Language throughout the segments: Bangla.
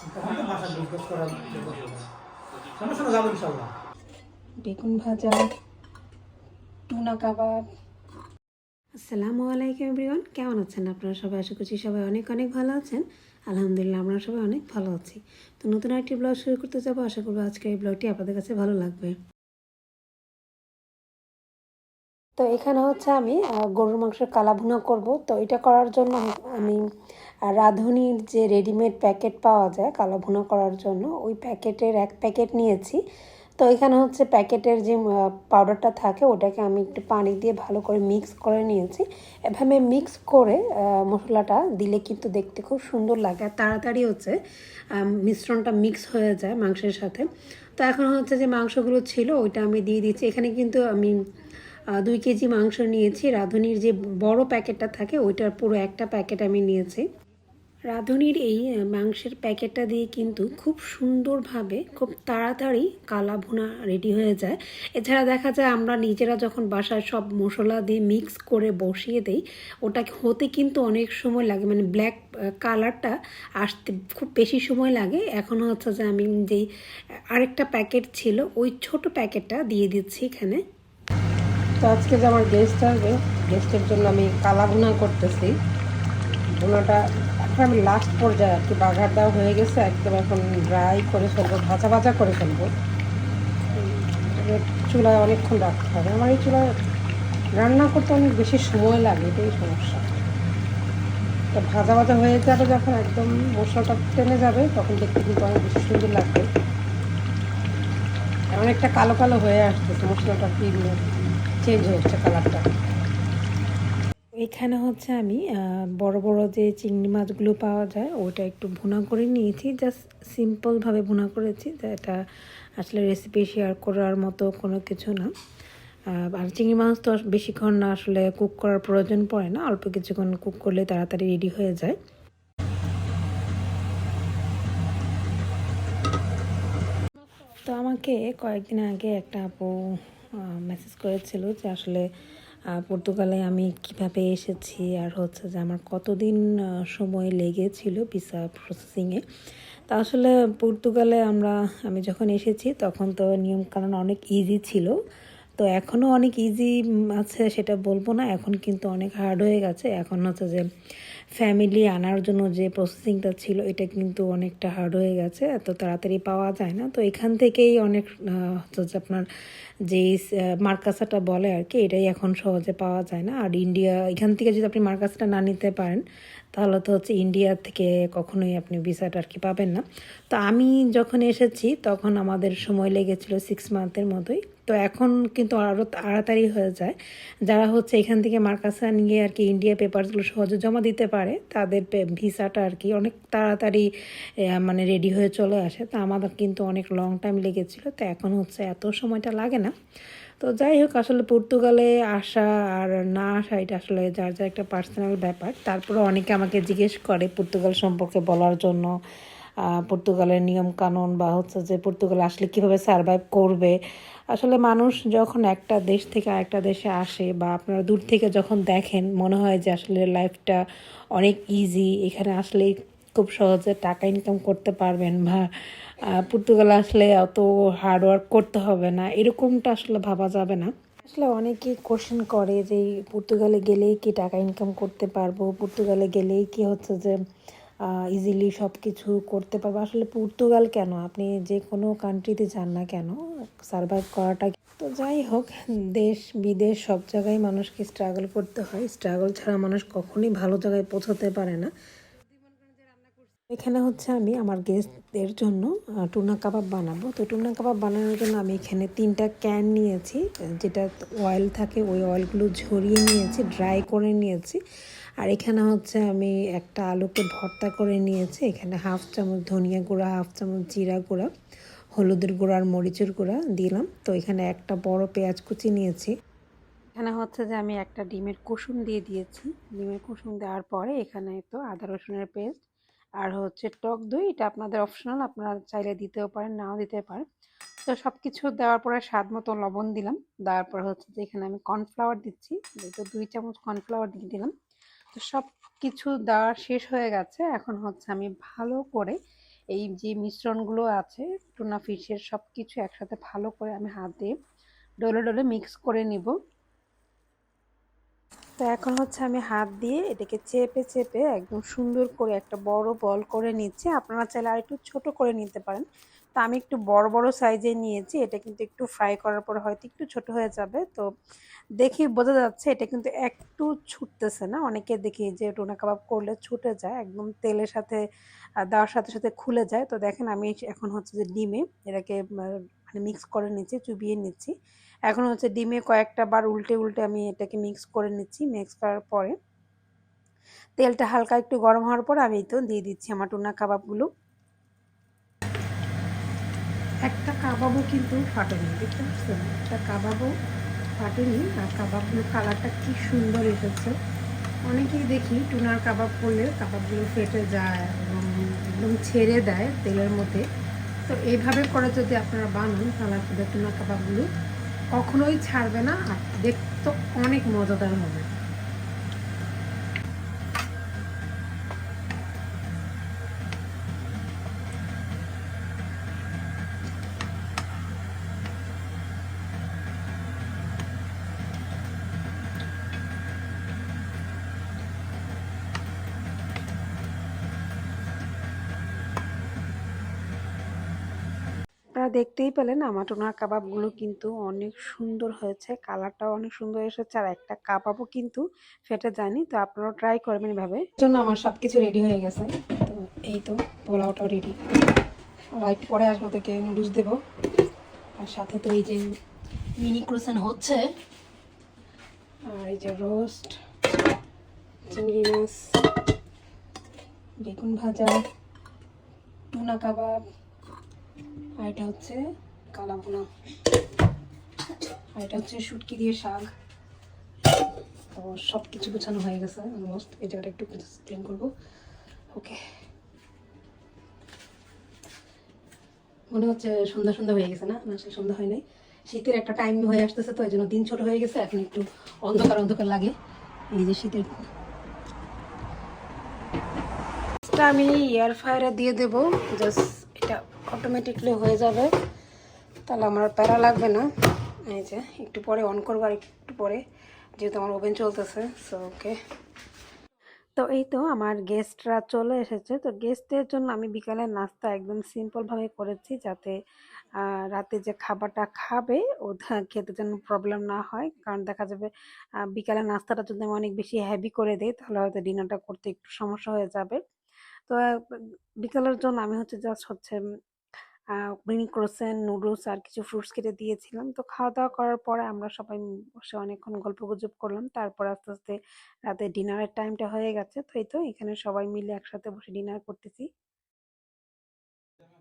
তখন তো বাসা ডিসকাস করার সমস্যা না যাব ইনশাল্লাহ। বেগুন ভাজা টুনা কাবাব। আসসালামু আলাইকুম এভরিওয়ান কেমন আছেন আপনারা সবাই? আশা করছি সবাই অনেক অনেক ভালো আছেন। আলহামদুলিল্লাহ আমরা সবাই অনেক ভালো আছি। তো নতুন একটি ব্লগ শুরু করতে যাব। আশা করব আজকের এই ব্লগটি আপনাদের কাছে ভালো লাগবে। তো এখানে হচ্ছে আমি গরুর মাংসের কালা ভুনা করব। তো এটা করার জন্য আমি আহ, রাঁধুনির যে রেডিমেড প্যাকেট পাওয়া যায় কালা ভুনা করার জন্য ওই প্যাকেটের এক প্যাকেট নিয়েছি। তো এখানে হচ্ছে প্যাকেটের যে পাউডারটা থাকে ওটাকে আমি একটু পানি দিয়ে ভালো করে মিক্স করে নিয়েছি। এভাবে মিক্স করে মশলাটা দিলে কিন্তু দেখতে খুব সুন্দর লাগে। আর তাড়াতাড়ি হচ্ছে মিশ্রণটা মিক্স হয়ে যায় মাংসের সাথে। তো এখন হচ্ছে যে মাংসগুলো ছিল ওইটা আমি দিয়ে দিচ্ছি। এখানে কিন্তু আমি দুই কেজি মাংস নিয়েছি। রাঁধুনির যে বড় প্যাকেটটা থাকে ওইটার পুরো একটা প্যাকেট আমি নিয়েছি। রাঁধুনির এই মাংসের প্যাকেটটা দিয়ে কিন্তু খুব সুন্দরভাবে, খুব তাড়াতাড়ি কালা ভুনা রেডি হয়ে যায়। এছাড়া দেখা যায় আমরা নিজেরা যখন বাসায় সব মশলা দিয়ে মিক্স করে বসিয়ে দেই, ওটাকে হতে কিন্তু অনেক সময় লাগে। মানে ব্ল্যাক কালারটা আসতে খুব বেশি সময় লাগে। এখন হচ্ছে যে আমি যেই আরেকটা প্যাকেট ছিল, ওই ছোট প্যাকেটটা দিয়ে দিচ্ছি এখানে। তো আজকে যে আমার গেস্ট আসবে গেস্টের জন্য আমি কালা ভুনা করতেছি। ভুনাটা এখন আমি লাস্ট পর্যায়ে আর কি বাঘার দেওয়া হয়ে গেছে, একদম এখন ড্রাই করে ফেলব, ভাজা ভাজা করে ফেলব। চুলায় অনেকক্ষণ রাখতে হবে। আমার এই চুলায় রান্না করতে অনেক বেশি সময় লাগে, এটাই সমস্যা। তো ভাজা ভাজা হয়ে যাবে যখন একদম মশলাটা টেনে যাবে, তখন দেখতে কিন্তু অনেক বেশি সুন্দর লাগবে। অনেকটা কালো কালো হয়ে আসতেছে, মশলাটা কি চেঞ্জ হচ্ছে কালারটা এখানে হচ্ছে আমি বড় বড় যে চিংড়ি মাছগুলো পাওয়া যায় ওটা একটু ভুনা করে নিয়েছি। জাস্ট সিম্পলভাবে ভুনা করেছি এটা আসলে রেসিপি শেয়ার করার মতো কোনো কিছু না। আর চিংড়ি মাছ তো বেশিক্ষণ না আসলে কুক করার প্রয়োজন পড়ে না, অল্প কিছুক্ষণ কুক করলে তাড়াতাড়ি রেডি হয়ে যায়। তো আমাকে কয়েকদিন আগে একটা আপু মেসেজ করেছিল যে আসলে পর্তুগালে আমি কীভাবে এসেছি আর হচ্ছে যে আমার কতদিন সময় লেগেছিল ভিসা প্রসেসিংয়ে তা আসলে পর্তুগালে আমরা, আমি যখন এসেছি তখন তো নিয়মকানুন অনেক ইজি ছিল। তো এখনও অনেক ইজি আছে সেটা বলব না। এখন কিন্তু অনেক হার্ড হয়ে গেছে। এখন হচ্ছে যে ফ্যামিলি আনার জন্য যে প্রসেসিংটা ছিল, এটা কিন্তু অনেকটা হার্ড হয়ে গেছে। এত তাড়াতাড়ি পাওয়া যায় না। তো এখান থেকেই অনেক হচ্ছে যে আপনার যেই মার্কাসাটা বলে আর কি, এটাই এখন সহজে পাওয়া যায় না। আর ইন্ডিয়া এখান থেকে যদি আপনি মার্কাসটা না নিতে পারেন তাহলে তো হচ্ছে ইন্ডিয়া থেকে কখনোই আপনি ভিসাটা আর কি পাবেন না। তো আমি যখন এসেছি, তখন আমাদের সময় লেগেছিল সিক্স মান্থের মতোই। তো এখন কিন্তু আরও তাড়াতাড়ি হয়ে যায়। যারা হচ্ছে এখান থেকে মার্কাসা নিয়ে আর কি ইন্ডিয়া পেপারসগুলো সহজে জমা দিতে পারে, তাদের ভিসাটা আর কি অনেক তাড়াতাড়ি মানে রেডি হয়ে চলে আসে। তো আমাদের কিন্তু অনেক লং টাইম লেগেছিলো। তো এখন হচ্ছে এত সময়টা লাগে না। তো যাই হোক, আসলে পর্তুগালে আসা আর না আসা, এটা আসলে যার যার একটা পার্সোনাল ব্যাপার। তারপরে অনেকে আমাকে জিজ্ঞেস করে পর্তুগাল সম্পর্কে বলার জন্য। পর্তুগালের নিয়ম কানুন বা হচ্ছে যে পর্তুগাল আসলে কীভাবে সার্ভাইভ করবে। আসলে মানুষ যখন একটা দেশ থেকে আরেকটা দেশে আসে বা আপনারা দূর থেকে যখন দেখেন, মনে হয় যে আসলে লাইফটা অনেক ইজি এখানে আসলে খুব সহজে টাকা ইনকাম করতে পারবেন বা পর্তুগাল আসলে অত হার্ডওয়ার্ক করতে হবে না। এরকমটা আসলে ভাবা যাবে না। আসলে অনেকেই কোশ্চেন করে যে পর্তুগালে গেলেই কি টাকা ইনকাম করতে পারব? পর্তুগালে গেলেই কি হচ্ছে যে ইজিলি সব কিছু করতে পারব? আসলে পর্তুগাল কেন? আপনি যে কোনো কান্ট্রিতে যান না কেন সার্ভাইভ করাটা তো যাই হোক, দেশ, বিদেশ সব জায়গায় মানুষকে স্ট্রাগল করতে হয়। স্ট্রাগল ছাড়া মানুষ কখনোই ভালো জায়গায় পৌঁছতে পারে না। এখানে হচ্ছে আমি আমার গেস্টদের জন্য টুনা কাবাব বানাবো। তো টুনা কাবাব বানানোর জন্য আমি এখানে তিনটা ক্যান নিয়েছি, যেটা অয়েল থাকে, ওই অয়েলগুলো ঝরিয়ে নিয়েছি ড্রাই করে নিয়েছি। আর এখানে হচ্ছে আমি একটা আলুকে ভর্তা করে নিয়েছি, এখানে হাফ চামচ ধনিয়া গুঁড়া হাফ চামচ জিরা গুঁড়া, হলুদের গুঁড়া আর মরিচের গুঁড়া দিলাম। তো এখানে একটা বড় পেঁয়াজ কুচি নিয়েছি। এখানে হচ্ছে যে আমি একটা ডিমের কুসুম দিয়ে দিয়েছি। ডিমের কুসুম দেওয়ার পরে এখানে তো আদা রসুনের পেস্ট আর হচ্ছে টক দই, এটা আপনাদের অপশনাল আপনারা চাইলে দিতেও পারেন, নাও দিতে পারেন। তো সব কিছু দেওয়ার পরে স্বাদ মতো লবণ দিলাম, দেওয়ার পরে হচ্ছে যে এখানে আমি কর্নফ্লাওয়ার দিচ্ছি তো দুই চামচ কর্নফ্লাওয়ার দিয়ে দিলাম। তো সব কিছু দেওয়া শেষ হয়ে গেছে, এখন হচ্ছে আমি ভালো করে এই যে মিশ্রণগুলো আছে টুনা ফিশের সব কিছু একসাথে ভালো করে আমি হাত দিয়ে ডলে ডলে মিক্স করে নিব। তো এখন হচ্ছে আমি হাত দিয়ে এটাকে চেপে চেপে একদম সুন্দর করে একটা বড় বল করে নিচ্ছি। আপনারা চাইলে আর একটু ছোট করে নিতে পারেন। তো আমি একটু বড় বড় সাইজে নিয়েছি। এটা কিন্তু একটু ফ্রাই করার পর হয়তো একটু ছোট হয়ে যাবে। তো দেখি বোঝা যাচ্ছে এটা কিন্তু একটু ছুটতেছে না। অনেকে দেখি যে টোনা কাবাব করলে ছুটে যায়, একদম তেলের সাথে দেওয়ার সাথে সাথে খুলে যায়। তো দেখেন আমি এখন হচ্ছে যে ডিমে এটাকে মানে মিক্স করে নিচ্ছি চুবিয়ে নিচ্ছি। এখন হচ্ছে ডিমে কয়েকটা বার উল্টে উল্টে আমি এটাকে মিক্স করে নিচ্ছি মিক্স করার পরে তেলটা হালকা একটু গরম হওয়ার পর আমি তো দিয়ে দিচ্ছি আমার টুনা কাবাবগুলো। একটা কাবাবও কিন্তু ফাটেনি, দেখতে পাচ্ছেন? একটা কাবাবও ফাটেনি, আর কাবাবগুলোর কালারটা কি সুন্দর এসেছে। অনেকেই দেখি টুনার কাবাব করলে কাবাবগুলো ফেটে যায় এবং একদম ছেড়ে দেয় তেলের মধ্যে। তো এইভাবে করে যদি আপনারা বানান, তাহলে আপনাদের টুনা কাবাবগুলো কখনোই ছাড়বে না আর দেখতে অনেক মজাদার হবে। আপনারা দেখতেই পেলেন আমার টোনার কাবাবগুলো কিন্তু অনেক সুন্দর হয়েছে। কালারটাও অনেক সুন্দর এসেছে আর একটা কাবাবও কিন্তু ফেটে যায়নি, তো আপনারাও ট্রাই করবেন এভাবে। জন্য আমার সব কিছু রেডি হয়ে গেছে। তো এই তো পোলাওটাও রেডি রাইট পরে আসব থেকে নুডলস দেবো। আর সাথে তো এই যে মিনি ক্রোসেন হচ্ছে। আর এই যে রোস্ট চিংড়ি মাছ, বেগুন ভাজা টুনা কাবাব আর এটা হচ্ছে আর এটা হচ্ছে শুটকি দিয়ে শাক। তো সব কিছু গোছানো হয়ে গেছে অলমোস্ট এই জায়গাটা একটু ক্লিন করব। ওকে মনে হচ্ছে সন্ধ্যা সন্ধ্যা হয়ে গেছে না? সন্ধ্যা হয় নাই। শীতের একটা টাইম হয়ে আসতেছে তো এই জন্য দিন ছোট হয়ে গেছে। এখন একটু অন্ধকার অন্ধকার লাগে। এই যে শীতের আমি এয়ার ফ্রায়ারে দিয়ে দেবো। জাস্ট অটোমেটিকলি হয়ে যাবে। তাহলে আমার প্যারা লাগবে না। এই যে, একটু পরে অন করব আর একটু পরে, যেহেতু আমার ওভেন চলতেছে সো ওকে তো এই তো আমার গেস্টরা চলে এসেছে। তো গেস্টদের জন্য আমি বিকালের নাস্তা একদম সিম্পলভাবে করেছি, যাতে রাতে যে খাবারটা খাবে ওদের খেতে যেন প্রবলেম না হয়। কারণ দেখা যাবে বিকালের নাস্তাটা যদি আমি অনেক বেশি হ্যাভি করে দিই, তাহলে হয়তো ডিনারটা করতে একটু সমস্যা হয়ে যাবে। তো বিকালের জন্য আমি হচ্ছে জাস্ট হচ্ছে মিনি ক্রোসেন, নুডলস আর কিছু ফ্রুটস কেটে দিয়েছিলাম। তো খাওয়া দাওয়া করার পরে আমরা সবাই বসে অনেকক্ষণ গল্প গুজব করলাম। তারপর আস্তে আস্তে রাতে ডিনারের টাইমটা হয়ে গেছে। তো এই তো এখানে সবাই মিলে একসাথে বসে ডিনার করতেছি।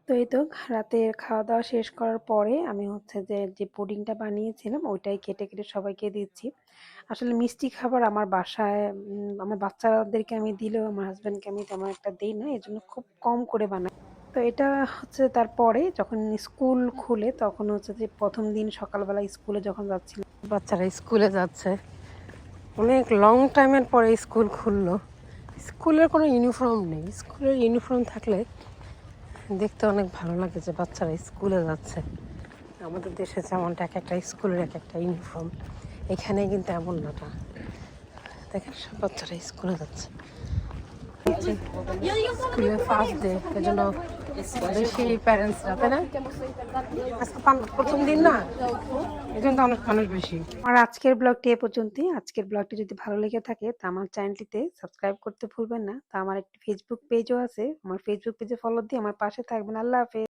তো এই তো রাতের খাওয়া দাওয়া শেষ করার পরে আমি হচ্ছে যে যে পুডিংটা বানিয়েছিলাম ওইটাই কেটে কেটে সবাইকে দিচ্ছি। আসলে মিষ্টি খাবার আমার বাসায় আমার বাচ্চাদেরকে আমি দিলেও আমার হাজব্যান্ডকে আমি তেমন একটা দিই না। এই জন্য খুব কম করে বানাই। তো এটা হচ্ছে তারপরে যখন স্কুল খুলে তখন হচ্ছে যে প্রথম দিন সকালবেলা স্কুলে যখন যাচ্ছিল, বাচ্চারা স্কুলে যাচ্ছে। অনেক লং টাইমের পরে স্কুল খুললো। স্কুলের কোনো ইউনিফর্ম নেই। স্কুলের ইউনিফর্ম থাকলে দেখতে অনেক ভালো লাগে যে বাচ্চারা স্কুলে যাচ্ছে। আমাদের দেশে যেমনটা এক একটা স্কুলের এক একটা ইউনিফর্ম এখানে কিন্তু এমন নাটা দেখেন সব বাচ্চারা স্কুলে যাচ্ছে। স্কুলে ফার্স্ট ডে এই প্রথম দিন না? এই জন্য অনেক মানুষ বেশি। আজকের ব্লগটি এ পর্যন্তই। আজকের ব্লগটি যদি ভালো লেগে থাকে, তা আমার চ্যানেলটিতে সাবস্ক্রাইব করতে ভুলবেন না। তা আমার একটি ফেসবুক পেজও আছে। আমার ফেসবুক পেজে ফলো দিয়ে আমার পাশে থাকবেন। আল্লাহ হাফেজ।